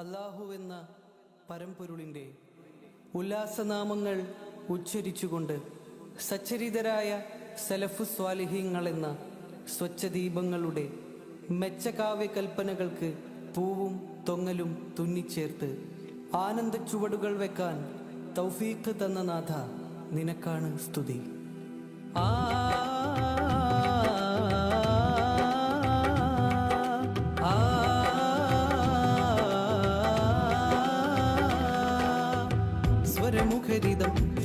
അള്ളാഹു എന്ന പരമ്പൊരുളിന്റെ ഉല്ലാസനാമങ്ങൾ ഉച്ചരിച്ചുകൊണ്ട് സച്ചരിതരായ സലഫു സ്വാലിഹ്യങ്ങൾ എന്ന സ്വച്ഛദീപങ്ങളുടെ മെച്ചകാവ്യ കൽപ്പനകൾക്ക് പൂവും തൊങ്ങലും തുന്നിച്ചേർത്ത് ആനന്ദ ചുവടുകൾ വെക്കാൻ തൗഫീഖ് തന്ന നാഥ നിനക്കാണ് സ്തുതി. ആ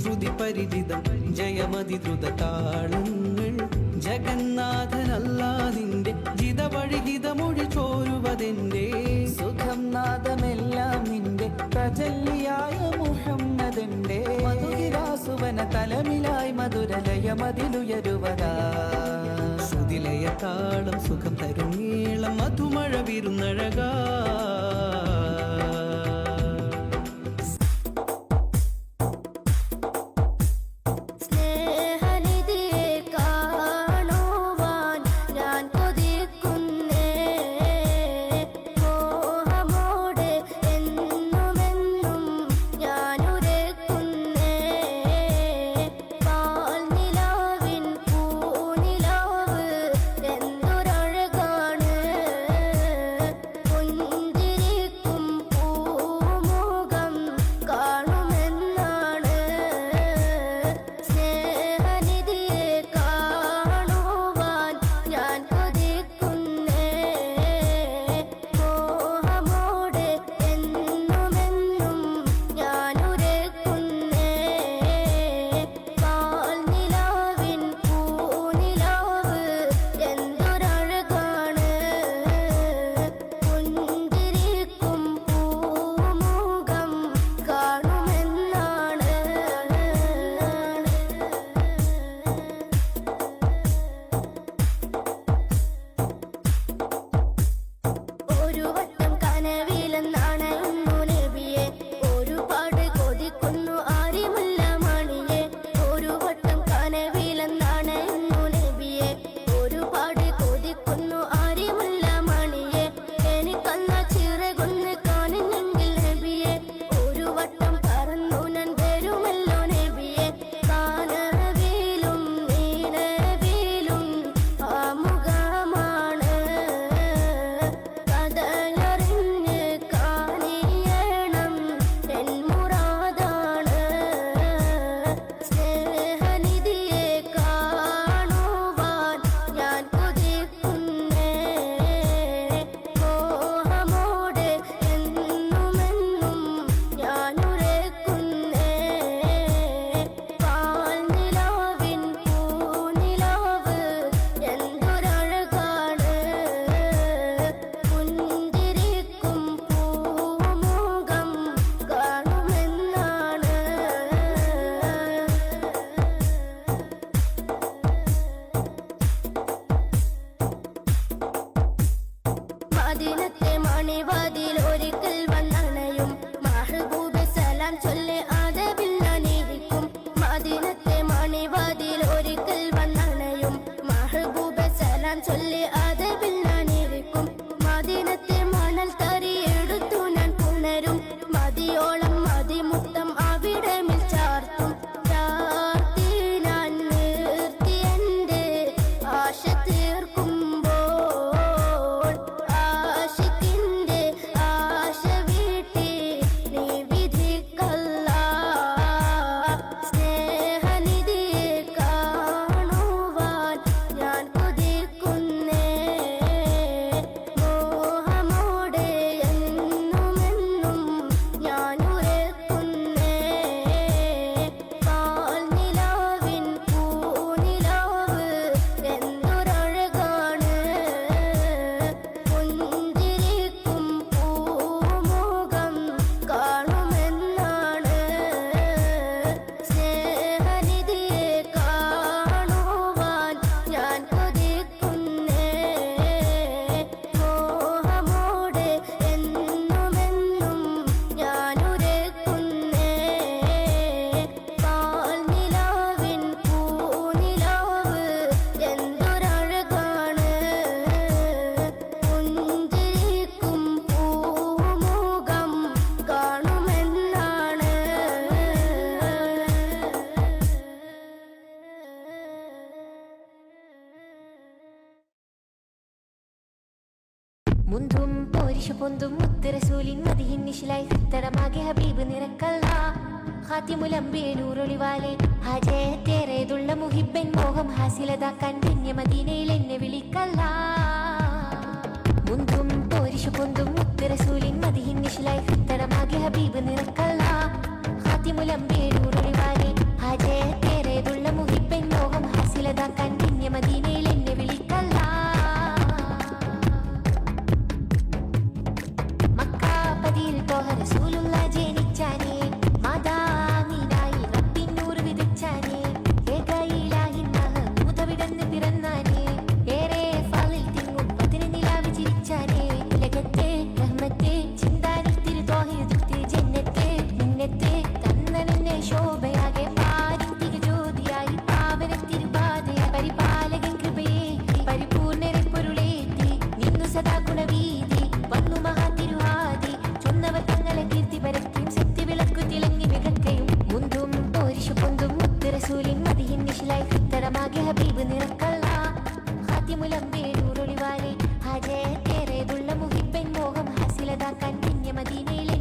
ശ്രുതി പരിചിതം ജയമതി ദ്രുത താളങ്ങൾ ജഗന്നാഥനല്ലാതിന്റെ ജിതവഴിഹിതമൊഴി ചോരുവതെന്റെ സുഖം നാദമെല്ലാം നിന്റെ പ്രചല്ലിയായ മുഹമ്മദന്റെ മധുരാസുവന തലമിലായി മധുരലയമതിലുയരുവതാ. ശ്രുതിലയ താളം സുഖം തരുന്നീളം മധുമഴ വിരുന്നഴകാ. Lola. പൊന്തും മുത്തരസൂലിൻ മതിയിൻ നിശിലായി സിത്തരമാകെ ഹബീബ് നിറക്കല്ല ഹാത്തിമുലമ്പേനൂറൊളിവാലെ ഹാജയത്തേറേതുള്ള മുഹിബൻ മോഹം ഹാസിലതാക്കാൻ ധന്യ മദീനയിൽ എന്നെ വിളിക്കല്ല മുന്തും പോരിഷു പൊന്തും മുത്തരസൂലിൻ മതിയിൻ നിശിലായി സിത്തരമാകെ ഏറെതുള്ള മുഹിപ്പെൻ മോഹം ഹസിലതാക്കാൻ മദീനയിൽ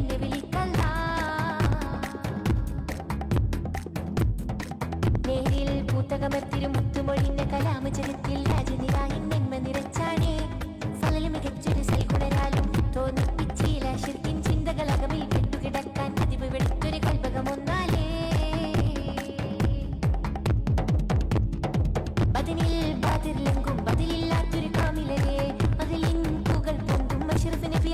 പൂത്തകമത്തിരും മുത്തുമൊഴിന്റെ കലാമചരത്തിൽ രാജനിരായിന്ന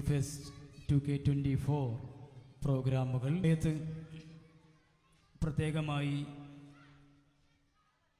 fest two K twenty four പ്രോഗ്രാമുകൾ. പ്രത്യേകമായി